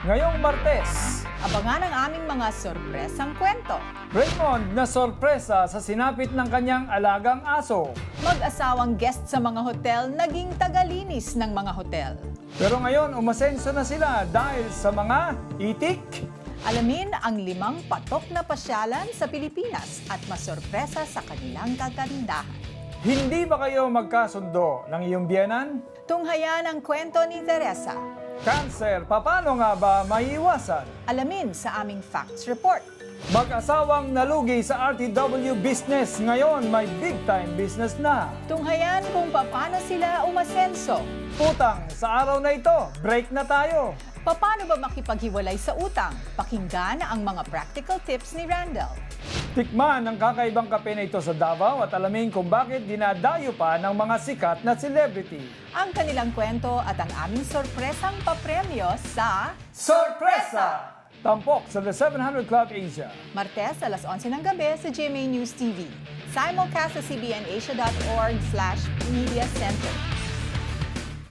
Ngayong Martes, Abangan ang aming mga sorpresang kwento. Raymond na sorpresa sa sinapit ng kanyang alagang aso. Mag-asawang guest sa mga hotel, naging tagalinis ng mga hotel. Pero ngayon, umasenso na sila dahil sa mga itik. Alamin ang limang patok na pasyalan sa Pilipinas at masorpresa sa kanilang kagandahan. Hindi ba kayo magkasundo ng iyong biyanan? Tunghayan ang kwento ni Teresa. Cancer, paano nga ba maiiwasan? Alamin sa aming facts report. Mag-asawang nalugi sa RTW business ngayon may big time business na. Tunghayan kung paano sila umasenso. Utang sa araw na ito, break na tayo. Paano ba makipaghiwalay sa utang? Pakinggan ang mga practical tips ni Randall. Tikman ang kakaibang kape na ito sa Davao at alamin kung bakit dinadayo pa ng mga sikat na celebrity. Ang kanilang kwento at ang aming sorpresang papremyo sa Sorpresa! Tampok sa The 700 Club Asia. Martes alas 11 ng gabi sa GMA News TV. Simulcast sa cbnasia.org slash media center.